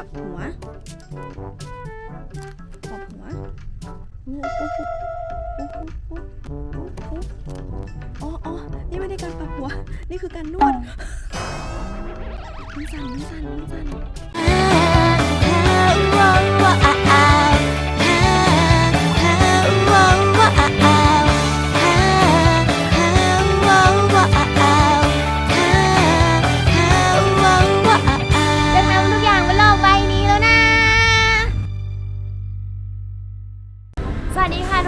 รับหัวปรับหัวอ๋ออ๋อนี่ไม่ได้การปรับหัว นี่คือการนวดมันสั่นมันสั่นมันสั่น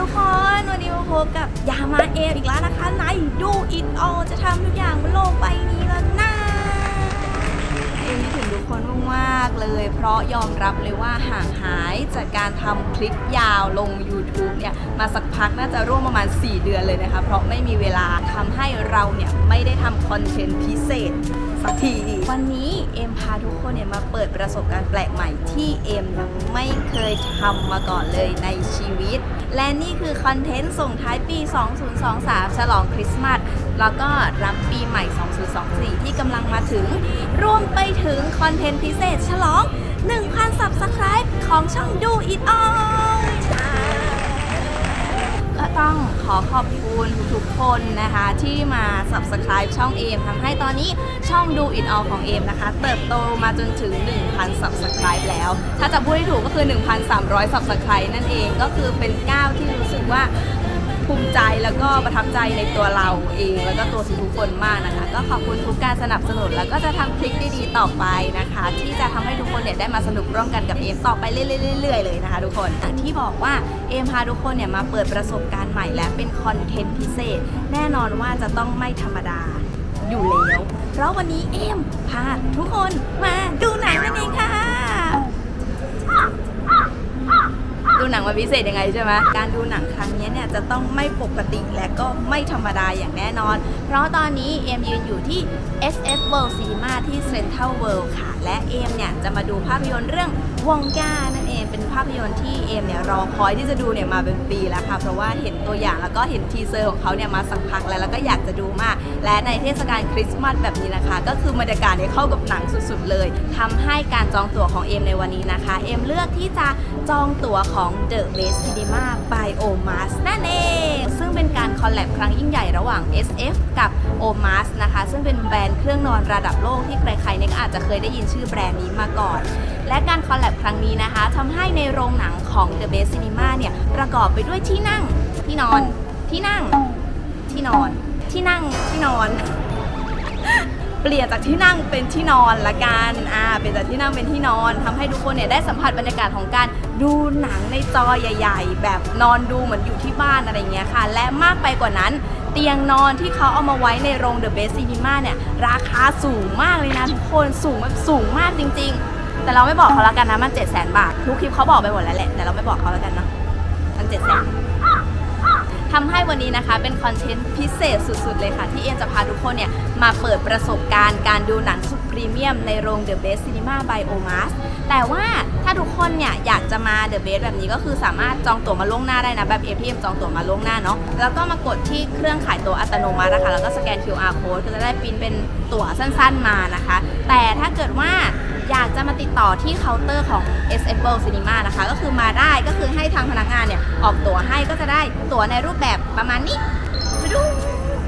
ทุกคน วันนี้มาพบกับยามาเอฟอีกแล้วนะคะในดูอินออจะทำทุกอย่างบนโลกใบนี้แล้วนะ เอ็มคิดถึงทุกคนมากๆเลย เพราะยอมรับเลยว่าห่างหายจากการทำคลิปยาวลง YouTube เนี่ยมาสักพักน่าจะร่วมประมาณ 4 เดือนเลยนะคะ เพราะไม่มีเวลาทำให้เราเนี่ยไม่ได้ทำคอนเทนต์พิเศษสักทีวันนี้เอ็มพาทุกคนเนี่ยมาเปิดประสบการณ์แปลกใหม่ที่เอ็มยังไม่เคยทำมาก่อนเลยในชีวิต และนี่คือคอนเทนต์ส่งท้ายปี 2023 ฉลองคริสต์มาสแล้วก็รับปีใหม่ 2024 ที่กำลังมาถึง รวมไปถึงคอนเทนต์พิเศษฉลอง 1,000 Subscribe ของช่องดูอิ t อ l ก็ต้องขอขอบคุณทุกๆคนนะคะที่มา Subscribe ช่องเอมทำให้ตอนนี้ช่องดูอิ t อ l ของเอมนะคะ เติบโตมาจนถึง 1,000 Subscribe แล้ว ถ้าจะพูดให้ถูกก็คือ 1,300 Subscribe นั่นเองก็คือเป็นก้าวที่รู้สึกว่า ภูมิใจแล้วก็ประทับใจในตัวเราเอง แล้วก็ตัวทุกๆคนมากนะคะ ก็ขอบคุณทุกการสนับสนุน แล้วก็จะทำคลิปดีๆต่อไปนะคะ ที่จะทำให้ทุกคนเนี่ยได้มาสนุกร่วมกันกับเอมต่อไปเรื่อยๆเลยนะคะ ทุกคนอย่างที่บอกว่าเอมพาทุกคนเนี่ยมาเปิดประสบการณ์ใหม่และเป็นคอนเทนต์พิเศษ แน่นอนว่าจะต้องไม่ธรรมดาอยู่แล้ว เพราะวันนี้เอมพาทุกคนมาดูหนังนั่นเองค่ะ ดูหนังมาพิเศษยังไงใช่ไหมการดูหนังครั้งนี้เนี่ยจะต้องไม่ปกติและก็ไม่ธรรมดาอย่างแน่นอน เพราะตอนนี้เอมยืนอยู่ที่ SF World Cinema ที่ Central World ค่ะ และเอมเนี่ยจะมาดูภาพยนตร์เรื่องวองกานะคะ เองเป็นภาพยนตร์ที่เอมเนี่ยรอคอยที่จะดูเนี่ยมาเป็นปีแล้วค่ะเพราะว่าเห็นตัวอย่างแล้วก็เห็นทีเซอร์ของเขาเนี่ยมาสักพักแล้วแล้วก็อยากจะดูมาก และในเทศกาลคริสต์มาสแบบนี้นะคะ ก็คือบรรยากาศเนี่ยเข้ากับหนังสุดๆ เลยทำให้การจองตั๋วของเอมในวันนี้นะคะเอมเลือกที่จะจองตั๋วของ The Best Cinema by Omas นั่นเองซึ่งเป็นการคอลแลบครั้งยิ่งใหญ่ระหว่าง SF กับ Omas นะคะ ซึ่งเป็นแบรนด์เครื่องนอนระดับโลกที่ใครๆเนี่ยก็อาจจะเคยได้ยินชื่อแบรนด์นี้มาก่อน และการคอลแลบครั้งนี้นะคะทำให้ในโรงหนังของ The Best Cinema เนี่ยประกอบไปด้วยที่นั่งที่นอนที่นั่งที่นอนที่นั่งที่นอน เปลี่ยนจากที่นั่งเป็นที่นอนละกันอ่าเป็นจากที่นั่งเป็นที่นอนทำให้ทุกคนเนี่ยได้สัมผัสบรรยากาศของการดูหนังในจอใหญ่ ๆ แบบนอนดูเหมือนอยู่ที่บ้านอะไรเงี้ยค่ะ และมากไปกว่านั้นเตียงนอนที่เขาเอามาไว้ในโรง The Best Cinema เนี่ย ราคาสูงมากเลยนะทุกคนสูงแบบสูงมากจริง ๆ แต่เราไม่บอกเขาแล้วกันนะมัน7 0 0 0 0 0บาท ทุกคลิปเขาบอกไปหมดแล้วแหละแต่เราไม่บอกเขาแล้วกันเนาะมัน7 0 0 0 0 ทำให้วันนี้นะคะเป็นคอนเทนต์พิเศษสุดๆเลยค่ะ ที่เอ็นจะพาทุกคนเนี่ยมาเปิดประสบการณ์การดูหนังสุดพรีเมียมในโรง The Best Cinema by Omas แต่ว่าถ้าทุกคนเนี่ยอยากจะมา The Best แบบนี้ก็คือสามารถจองตั๋วมาล่วงหน้าได้นะ แบบ APM จองตั๋วมาล่วงหน้าเนาะแล้วก็มากดที่เครื่องขายตั๋วอัตโนมัตินะคะแล้วก็สแกน QR code ก็จะได้ปริ้นเป็นตั๋วสั้นๆมานะคะ แต่ถ้าเกิดว่า อยากจะมาติดต่อที่เคาน์เตอร์ของ SM World Cinema นะคะ ก็คือมาได้ก็คือให้ทางพนักงานเนี่ย ออกตั๋วให้ก็จะได้ตั๋วในรูปแบบประมาณนี้ดู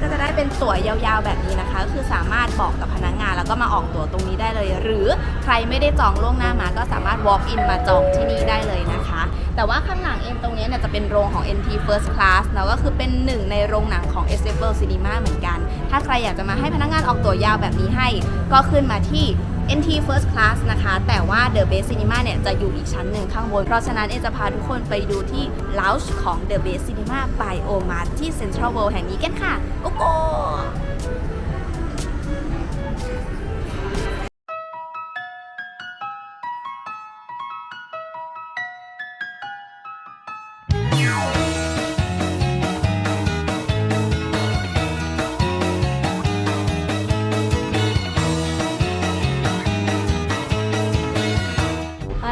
ก็จะได้เป็นตั๋วยาวๆแบบนี้นะคะ ก็คือสามารถบอกกับพนักงานแล้วก็มาออกตั๋วตรงนี้ได้เลย หรือใครไม่ได้จองล่วงหน้ามาก็สามารถ walk in มาจองที่นี่ได้เลยนะคะ แต่ว่าข้างหลังเอ็มตรงนี้เนี่ยจะเป็นโรงของ NT First Class แล้วก็คือเป็นหนึ่งในโรงหนังของ s f l Cinema เหมือนกัน ถ้าใครอยากจะมาให้พนักงานออกตั๋วยาวแบบนี้ให้ ก็ขึ้นมาที่ NT First Class นะคะ แต่ว่า The Best Cinema เนี่ยจะอยู่อีกชั้นหนึ่งข้างบน เพราะฉะนั้นเอจะพาทุกคนไปดูที่ Lounge ของ The Best Cinema by Omar ที่ Central World แห่งนี้กันค่ะโกโก้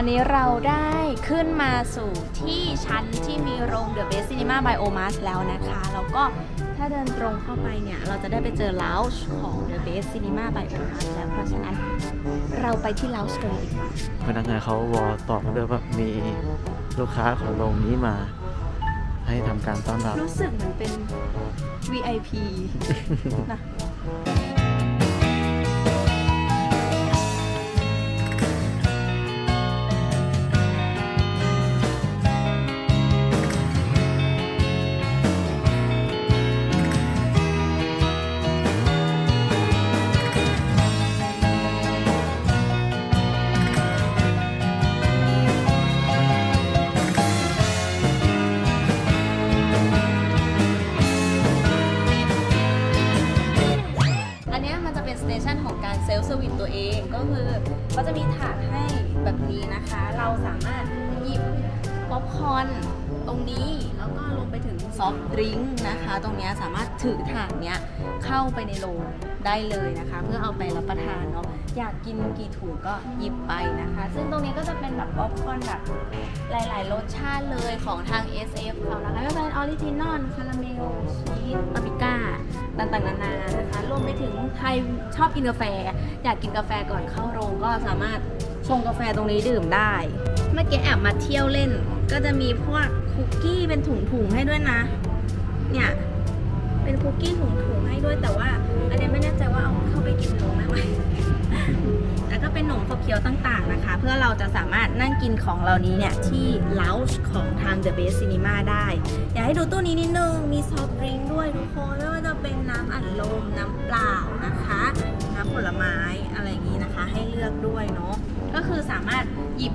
อนนี้เราได้ขึ้นมาสู่ที่ชั้นที่มีโรง The Best Cinema by Omas แล้วนะคะ แล้วก็ถ้าถ้าเดินตรงเข้าไปเนี่ย เราจะได้ไปเจอ lounge ของ The Best Cinema by Omas แล้ว เพราะฉะนั้นเราไปที่ lounge กันเลยดีกว่าพนักงานเขาวอตอบมาด้วยว่ามีลูกค้าของโรงนี้มา ให้ทำการต้อนรับ รู้สึกเหมือนเป็น VIP นะ ถือถาดเนี้ยเข้าไปในโรงได้เลยนะคะ เพื่อเอาไปรับประทานเนาะอยากกินกี่ถุงก็หยิบไปนะคะ ซึ่งตรงนี้ก็จะเป็นแบบป๊อปคอร์นแบบหลาย ๆ รสชาติเลยของทาง SF เขานะคะไม่ว่าจะเป็นออริจินอลคาราเมลชีสปาปริก้าต่างๆนานานะคะรวมไปถึงใครชอบกินกาแฟ อยากกินกาแฟก่อนเข้าโรงก็สามารถชงกาแฟตรงนี้ดื่มได้ เมื่อกี้แอบมาเที่ยวเล่น ก็จะมีพวกคุกกี้เป็นถุงๆให้ด้วยนะ เนี่ย เป็นคุกกี้ถุงๆให้ด้วยแต่ว่า อันนี้ไม่แน่ใจว่าเอาเข้าไปกินในโรงได้ไหมแล้วก็เป็นหนมขบเคี้ยวต่างๆนะคะ เพื่อเราจะสามารถนั่งกินของเหล่านี้เนี่ย ที่ lounge ของทาง The Best Cinema ได้ อยากให้ดูตู้นี้นิดนึง มีซอฟต์ดริงก์ด้วยทุกคนไม่ว่าจะเป็นน้ำอัดลม น้ำเปล่านะคะ น้ำผลไม้อะไรอย่างนี้นะคะ ให้เลือกด้วยเนาะ ก็คือสามารถหยิบ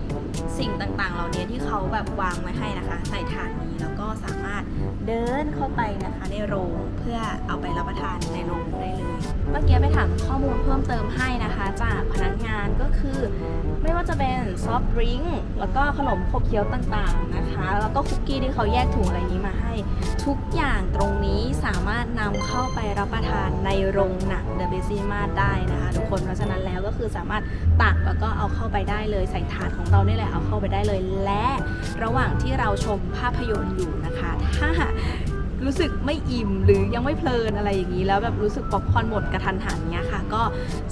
สิ่งต่างๆ เหล่านี้ที่เขาแบบวางไว้ให้นะคะ ใส่ถาดนี้แล้วก็สามารถเดินเข้าไปนะคะในโรงเพื่อเอาไปรับประทานในโรงได้เลย เมื่อกี้ไปถามข้อมูลเพิ่มเติมให้นะคะ จากพนักงานก็คือ ไม่ว่าจะเป็นซอฟต์ดริงก์แล้วก็ขนมขบเคี้ยวต่างๆนะคะ แล้วก็คุกกี้ที่เขาแยกถุงอะไรนี้มาให้ ทุกอย่างตรงนี้ารถนำเข้าไปรับประทานในโรงหนังเดอะเบซิมาได้นะคะทุกคนเพราะฉะนั้นแล้วก็คือสามารถตักแล้วก็เอาเข้าไปได้เลยใส่ถาดของเรานี่แหละเอาเข้าไปได้เลย และระหว่างที่เราชมภาพยนตร์อยู่นะคะ ถ้า รู้สึกไม่อิ่มหรือยังไม่เพลินอะไรอย่างนี้ แล้วแบบรู้สึกป๊อปคอร์นหมดกระทันหันเนี้ยค่ะ ก็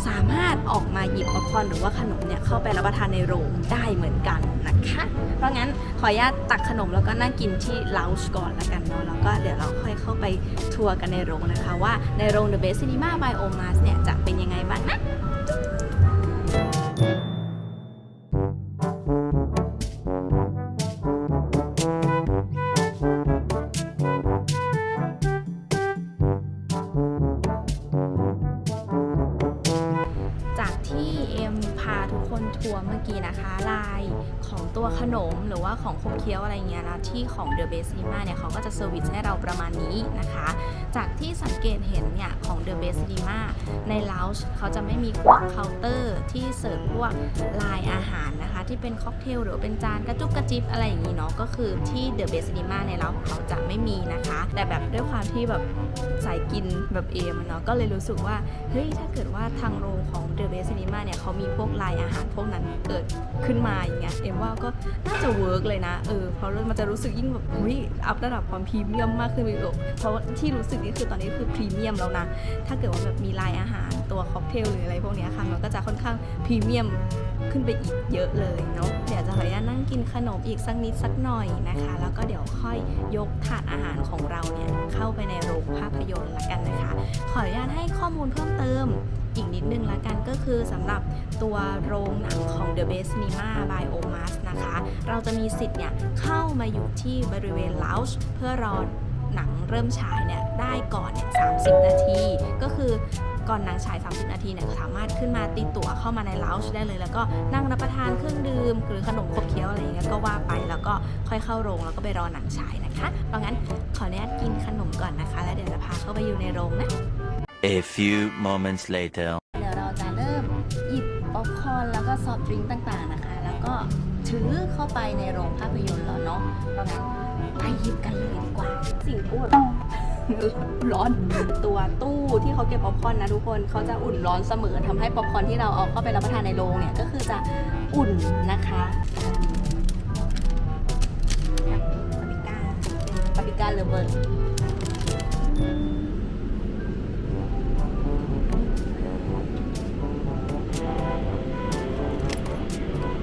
สามารถออกมาหยิบป๊อปคอร์นหรือว่าขนมเนี่ยเข้าไปรับประทานในโรงได้เหมือนกันนะคะ เพราะงั้นขออนุญาตตักขนมแล้วก็นั่งกินที่ lounge ก่อนละกันเนาะแล้วก็เดี๋ยวเราค่อยเข้าไปทัวร์กันในโรงนะคะ ว่าในโรง The Best Cinema by Omas เนี่ยจะเป็นยังไงบ้างนะ หรือว่าของคบเคี้ยวอะไรเงี้ยนะที่ของ The Best Cinema เนี่ยเขาก็จะเซอร์วิสให้เราประมาณนี้นะคะ จากที่สังเกตเห็นเนี่ยของ The Best Cinema ใน Lounge เขาจะไม่มีพวกเคาน์เตอร์ที่เสิร์ฟพวกลายอาหาร ที่เป็นค็อกเทลหรือเป็นจานกระจุกกระจิบอะไรอย่างนี้เนาะก็คือที่ The Best Cinema ในเราของเขาจะไม่มีนะคะ แต่แบบด้วยความที่แบบสายกินแบบเอมอะเนาะก็เลยรู้สึกว่าเฮ้ยถ้าเกิดว่าทางโรงของ The Best Cinema เนี่ยเขามีพวกลายอาหารพวกนั้นเกิดขึ้นมาอย่างเงี้ยเอ็มว่าก็น่าจะเวิร์กเลยนะเออเพราะมันจะรู้สึกยิ่งแบบอุ้ยอัพระดับความพรีเมียมมากขึ้นไปอีกเพราะที่รู้สึกนี่คือตอนนี้คือพรีเมียมแล้วนะถ้าเกิดว่าแบบมีลายอาหารตัวค็อกเทลหรืออะไรพวกนี้ค่ะมันก็จะค่อนข้างพรีเมียม ขึ้นไปอีกเยอะเลยเนาะเดี๋ยวจะขออนุญาตนั่งกินขนมอีกสักนิดสักหน่อยนะคะ แล้วก็เดี๋ยวค่อยยกถาดอาหารของเราเนี่ยเข้าไปในโรงภาพยนตร์ละกันนะคะ ขออนุญาตให้ข้อมูลเพิ่มเติมอีกนิดนึงละกันก็คือสำหรับตัวโรงหนังของ The Best Cinema by Omas นะคะ เราจะมีสิทธิ์เนี่ยเข้ามาอยู่ที่บริเวณ Lounge เพื่อรอหนังเริ่มฉายเนี่ยได้ก่อนเนี่ย30 นาที ก็คือ ก่อนหนังฉาย 30 นาทีเนี่ยสามารถขึ้นมาตีตั๋วเข้ามาใน Lounge ได้เลย แล้วก็นั่งรับประทานเครื่องดื่ม หรือขนมขบเคี้ยวอะไรอย่างเงี้ยก็ว่าไปแล้วก็ค่อยเข้าโรงแล้วก็ไปรอหนังฉายนะคะเพราะงั้นขออนุญาตกินขนมก่อนนะคะ แล้วเดี๋ยวจะพาเข้าไปอยู่ในโรงนะ A few moments later. เดี๋ยวเราจะเริ่มหยิบป๊อปคอร์นแล้วก็ซอฟต์ดริงก์ต่างๆนะคะ แล้วก็ถือเข้าไปในโรงภาพยนตร์แล้วเนาะเพราะงั้นไปหยิบกันเลยดีกว่า สิ่งอ้วน ร้อนตัวตู้ที่เขาเก็บป๊อปคอร์นนะทุกคนเขาจะอุ่นร้อนเสมอทำให้ป๊อปคอร์นที่เราเอาเข้าไปรับประทานในโรงเนี่ยก็คือจะอุ่นนะคะปาปิก้าปาปิก้าเลเวอร์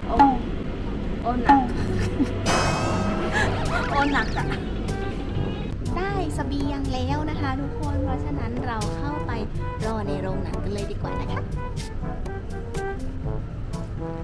โอ้โอ้หนัก สเสบียงแล้วนะคะ ทุกคนเพราะฉะนั้นเราเข้าไปรอในโรงหนังกันเลยดีกว่านะคะและ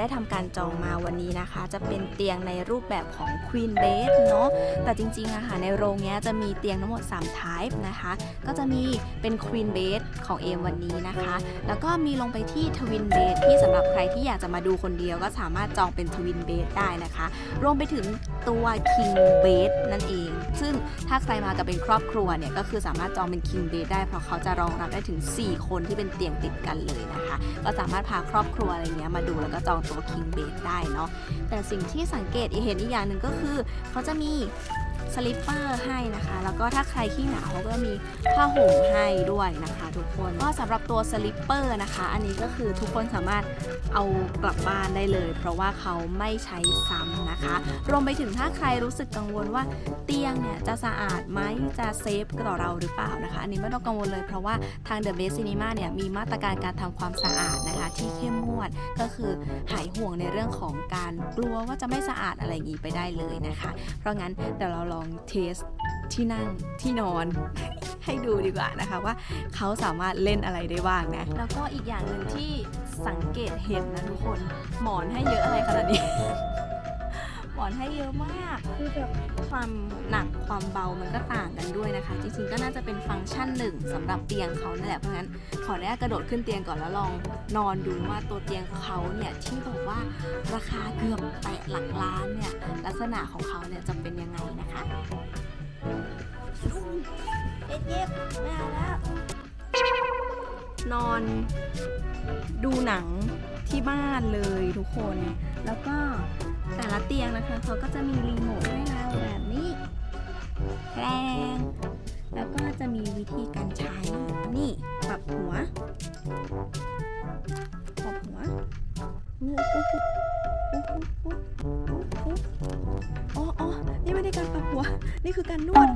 ได้ทำการจองมาวันนี้นะคะ จะเป็นเตียงในรูปแบบของ Queen Bed เนาะแต่จริงๆอะค่ะในโรงเนี้ยจะมีเตียงทั้งหมด 3 type นะคะ ก็จะมีเป็น Queen Bed ของเอมวันนี้นะคะ แล้วก็มีลงไปที่ Twin Bed ที่สำหรับใครที่อยากจะมาดูคนเดียวก็สามารถจองเป็น Twin Bed ได้นะคะ รวมไปถึงตัว King Bed นั่นเอง ซึ่งถ้าใครมากับเป็นครอบครัวเนี่ยก็คือสามารถจองเป็น King Bed ได้เพราะเขาจะรองรับได้ถึง 4 คนที่เป็นเตียงติดกันเลยนะคะ ก็สามารถพาครอบครัวอะไรเงี้ยมาดูแล้วก็จองตัว King Bed ได้เนาะแต่สิ่งที่สังเกตอีกเห็นอีกอย่างหนึ่งก็คือ เขาจะมี สลิปเปอร์ให้นะคะ แล้วก็ถ้าใครขี้หนาวเขาก็มีผ้าห่มให้ด้วยนะคะ ทุกคนก็สำหรับตัวสลิปเปอร์นะคะ อันนี้ก็คือทุกคนสามารถเอากลับบ้านได้เลย เพราะว่าเขาไม่ใช้ซ้ำนะคะ รวมไปถึงถ้าใครรู้สึกกังวลว่าเตียงเนี่ยจะสะอาดไหมจะเซฟต่อเราหรือเปล่านะคะ อันนี้ไม่ต้องกังวลเลยเพราะว่าทาง The Best Cinema เนี่ยมีมาตรการการทำความสะอาดนะคะ ที่เข้มงวดก็คือหายห่วงในเรื่องของการกลัวว่าจะไม่สะอาดอะไรอย่างนี้ไปได้เลยนะคะ เพราะงั้นเดี๋ยวเราลองเทสที่นั่งที่นอน ให้ดูดีกว่านะคะว่าเขาสามารถเล่นอะไรได้บ้างนะ แล้วก็อีกอย่างหนึ่งที่สังเกตเห็นนะทุกคน หมอนให้เยอะอะไรขนาดนี้ หมอนให้เยอะมากคือแบบความหนักความเบามันก็ต่างกันด้วยนะคะ จริงๆก็น่าจะเป็นฟังก์ชันหนึ่งสำหรับเตียงเขานั่นแหละเพราะงั้นขออนุญาตกระโดดขึ้นเตียงก่อนแล้วลองนอนดูว่าตัวเตียงเขาเนี่ยที่บอกว่าราคาเกือบแตะหลักล้านเนี่ยลักษณะของเขาเนี่ยจะเป็นยังไงนะคะเอ็ดเย็บไม่เอาแล้วนอนดูหนังที่บ้านเลยทุกคน แล้วก็ แต่ละเตียงนะคะเขาก็จะมีรีโมทให้เราแบบนี้แรงแล้วก็จะมีวิธีการใช้ นี่ปรับหัวปรับหัวนี่ปุ๊บปุ๊บปุ๊บปุ๊บปุ๊บปุ๊บอ๋ออ๋อนี่ไม่ได้การปรับหัว นี่คือการนวด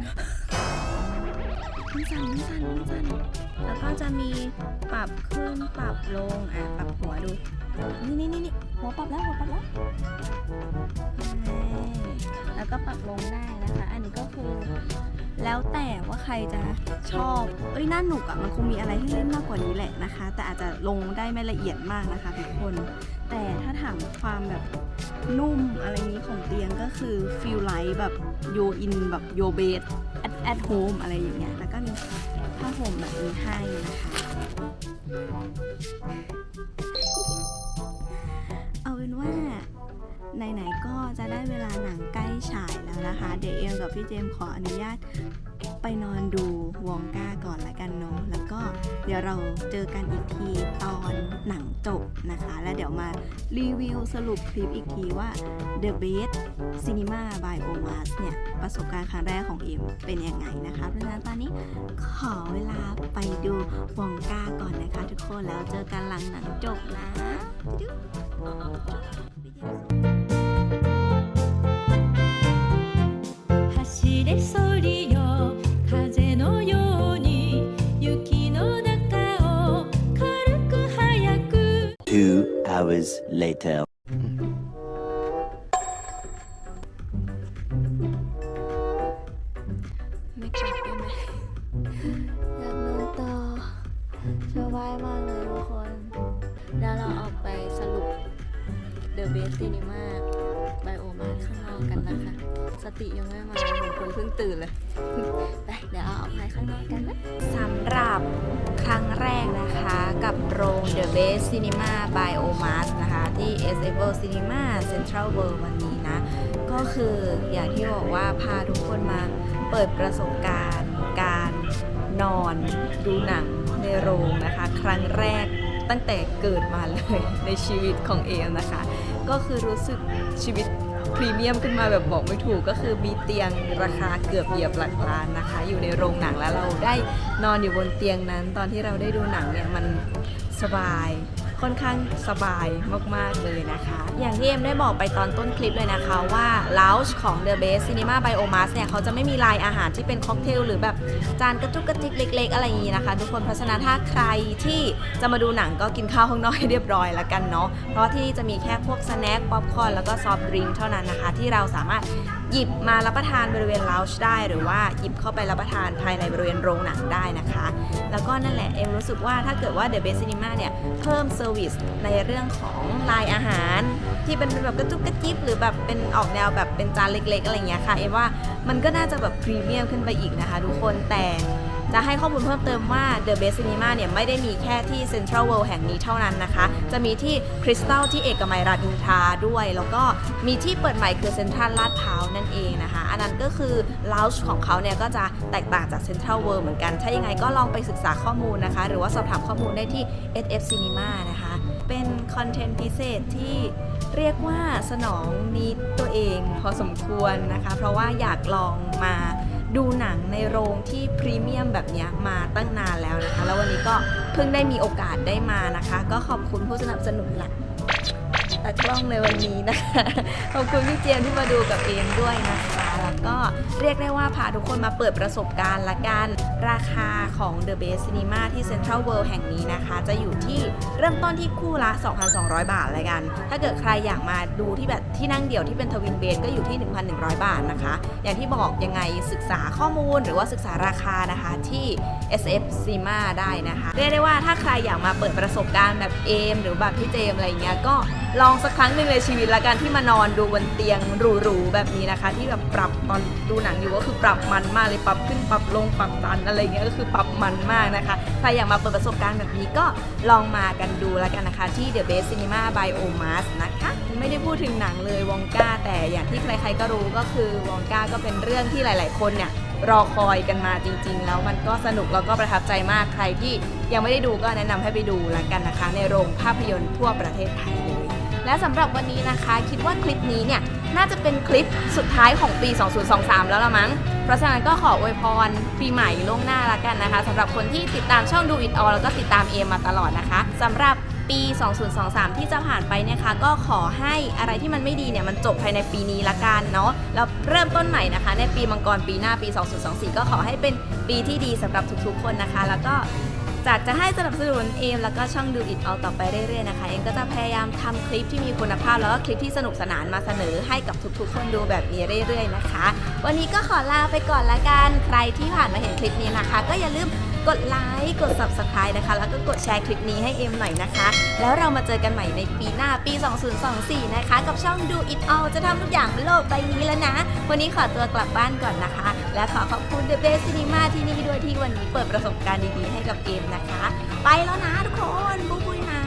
มันสั่นมันสั่นมันสั่นแล้วก็จะมีปรับขึ้นปรับลง อะ ปรับหัวดู นี่นี่นี่นี่ หัวปรับแล้วหัวปรับแล้วแล้วก็ปรับลงได้นะคะ อันนี้ก็คือ แล้วแต่ว่าใครจะชอบ เอ้ยน่าหนุกอะ่ะมันคงมีอะไรให้เล่นมากกว่านี้แหละนะคะ แต่อาจจะลงได้ไม่ละเอียดมากนะคะทุกคน แต่ถ้าถามความแบบนุ่มอะไรนี้ของเตียงก็คือฟีลไลท์แบบโยอินแบบโยเบส at at home อะไรอย่างเงี้ย แล้วก็มีผ้าห่มแบบนี้ให้นะคะ ไหนๆก็จะได้เวลาหนังใกล้ฉายแล้วนะคะ เดี๋ยวเอ็มกับพี่เจมขออนุญาตไปนอนดูวองก้าก่อนละกันเนาะแล้วก็เดี๋ยวเราเจอกันอีกทีตอนหนังจบนะคะ แล้วเดี๋ยวมารีวิวสรุปคลิปอีกทีว่า The Best Cinema by Omas เนี่ยประสบการณ์ครั้งแรกของเอ็มเป็นยังไงนะคะ เพราะฉะนั้นตอนนี้ขอเวลาไปดูวองก้าก่อนนะคะ ทุกคนแล้วเจอกันหลังหนังจบนะจุ๊บ Two hours later. ไม่กลับได้ไหมอยากนอนต่อสบายมากเลยทุกคนเดี๋ยวเราออกไปสรุป The Best Cinema by o m a ข้างนอกกันนะคะ สติยังไม่มาเหมือนคนเพิ่งตื่นเลย ไปเดี๋ยวเราออกไปข้างนอกกันนะสำหรับครั้งแรกนะคะกับโรง The Best Cinema by Omas นะคะ ที่ s f l Cinema Central World วันนี้นะ ก็คืออย่างที่บอกว่าพาทุกคนมาเปิดประสบการณ์ การนอนดูหนังในโรงนะคะ ครั้งแรกตั้งแต่เกิดมาเลยในชีวิตของเอมนะคะ ก็คือรู้สึกชีวิต พรีเมียมขึ้นมาแบบบอกไม่ถูกก็คือมีเตียงราคาเกือบเหยียบหลักล้านนะคะ อยู่ในโรงหนังแล้วเราได้นอนอยู่บนเตียงนั้น ตอนที่เราได้ดูหนังเนี่ยมันสบาย ค่อนข้างสบายมาก ๆ เลยนะคะ อย่างที่เอ็มได้บอกไปตอนต้นคลิปเลยนะคะว่า Lounge ของ The Best Cinema by Omas เนี่ย เขาจะไม่มีลายอาหารที่เป็นค็อกเทลหรือแบบจานกระจุกกระจิกเล็ก ๆ อะไรอย่างนี้นะคะ ทุกคนเพราะฉะนั้นถ้าใครที่จะมาดูหนังก็กินข้าวข้างนอกให้เรียบร้อยล้วกันเนาะเพราะที่นี่จะมีแค่พวกสแน็คป๊อปคอร์นแล้วก็ซอฟต์ดริงก์เท่านั้นนะคะที่เราสามารถ หยิบมารับประทานบริเวณลาวช์ได้ หรือว่าหยิบเข้าไปรับประทานภายในบริเวณโรงหนังได้นะคะ แล้วก็นั่นแหละเอ็มรู้สึกว่าถ้าเกิดว่า The Best Cinema เนี่ยเพิ่มเซอร์วิสในเรื่องของลายอาหาร ที่เป็นแบบกระจุกกระจิบหรือแบบเป็นออกแนวแบบเป็นจานเล็กๆอะไรอย่างเงี้ยค่ะเอ็มว่ามันก็น่าจะแบบพรีเมียมขึ้นไปอีกนะคะทุกคนแต่ จะให้ข้อมูลเพิ่มเติมว่า The Best Cinema เนี่ยไม่ได้มีแค่ที่ Central World แห่งนี้เท่านั้นนะคะ จะมีที่คริสตัลที่เอกมัยรามอินทราด้วย แล้วก็มีที่เปิดใหม่คือเซ็นทรัลลาดพร้าวนั่นเองนะคะ อันนั้นก็คือ Lounge ของเขาเนี่ยก็จะแตกต่างจาก Central World เหมือนกัน ถ้ายังไงก็ลองไปศึกษาข้อมูลนะคะ หรือว่าสอบถามข้อมูลได้ที่ SF Cinema นะคะ เป็นคอนเทนต์พิเศษที่เรียกว่าสนองนิดตัวเองพอสมควรนะคะ เพราะว่าอยากลองมา ดูหนังในโรงที่พรีเมียมแบบนี้มาตั้งนานแล้วนะคะ แล้ววันนี้ก็เพิ่งได้มีโอกาสได้มานะคะ ก็ขอบคุณผู้สนับสนุนหลักตัดกล้องในวันนี้นะคะ ขอบคุณพี่เจียมที่มาดูกับเอมด้วยนะคะ ก็เรียกได้ว่าพาทุกคนมาเปิดประสบการณ์ละกัน ราคาของ The Best Cinema ที่ Central World แห่งนี้นะคะ จะอยู่ที่เริ่มต้นที่คู่ละ 2,200 บาทลยกัน ถ้าเกิดใครอยากมาดูที่แบบที่นั่งเดี่ยวที่เป็นทวินเบดก็อยู่ที่ 1,100 บาทนะคะ อย่างที่บอกยังไงศึกษาข้อมูลหรือว่าศึกษาราคานะคะที่ SF Cinema ได้นะคะเรียกได้ว่าถ้าใครอยากมาเปิดประสบการณ์แบบเอมหรือแบบพี่เจมอะไรเงี้ยก็ลองสักครั้งหนึ่งในชีวิตละกันที่มานอนดูบนเตียงหรูๆแบบนี้นะคะ ที่แบบปรับอนดูหนังอยู่ก็คือปรับมันมากเลยปรับขึ้นปรับลงปรับตันอะไรเงี้ยก็คือปรับมันมากนะคะ ใครอยากมาเปิดประสบการณ์แบบนี้ก็ลองมากันดูและกันนะคะ ที่ The Best Cinema by Omas นะคะ ไม่ได้พูดถึงหนังเลยวองกาแต่อย่างที่ใครๆก็รู้ก็คือวองกาก็เป็นเรื่องที่หลาย ๆ คนเนี่ยรอคอยกันมาจริง ๆ แล้วมันก็สนุกแล้วก็ประทับใจมากใครที่ยังไม่ได้ดูก็แนะนำให้ไปดูและกันนะคะ ในโรงภาพยนตร์ทั่วประเทศไทยเลย และสำหรับวันนี้นะคะ คิดว่าคลิปนี้เนี่ยน่าจะเป็นคลิปสุดท้ายของปี 2023 แล้วละมั้ง เพราะฉะนั้นก็ขออวยพรปีใหม่ล่วงหน้าละกันนะคะสำหรับคนที่ติดตามช่องดูอิ t ออแล้วก็ติดตามเอมมาตลอดนะคะสำหรับปี 2023 ที่จะผ่านไปเนี่ยค่ะก็ขอให้อะไรที่มันไม่ดีเนี่ยมันจบภายในปีนี้ละกันเนาะแล้วเริ่มต้นใหม่นะคะ ในปีมังกรปีหน้าปี 2024 ก็ขอให้เป็นปีที่ดีสำหรับทุกๆ คนนะคะ แล้วก็ จากจะให้สนับสนุนเอมแล้วก็ช่องดูอิดเอาต่อไปเรื่อยๆนะคะเอมก็จะพยายามทำคลิปที่มีคุณภาพแล้วก็คลิปที่สนุกสนานมาเสนอให้กับทุกๆ คนดูแบบนี้เรื่อย ๆ นะคะ วันนี้ก็ขอลาไปก่อนละกันใครที่ผ่านมาเห็นคลิปนี้นะคะ ก็อย่าลืม กดไลค์กด subscribe นะคะ แล้วก็กดแชร์คลิปนี้ให้เอ็มหน่อยนะคะ แล้วเรามาเจอกันใหม่ในปีหน้าปี 2024 นะคะ กับช่องดูอิ t เอาจะทำทุกอย่างบนโลกใบนี้แล้วนะ วันนี้ขอตัวกลับบ้านก่อนนะคะ และขอขอบคุณ The Best Cinema ที่นี่ด้วยที่วันนี้เปิดประสบการณ์ดีๆให้กับเอ็มนะคะ ไปแล้วนะทุกคน บุ้ยบุ้ยนะ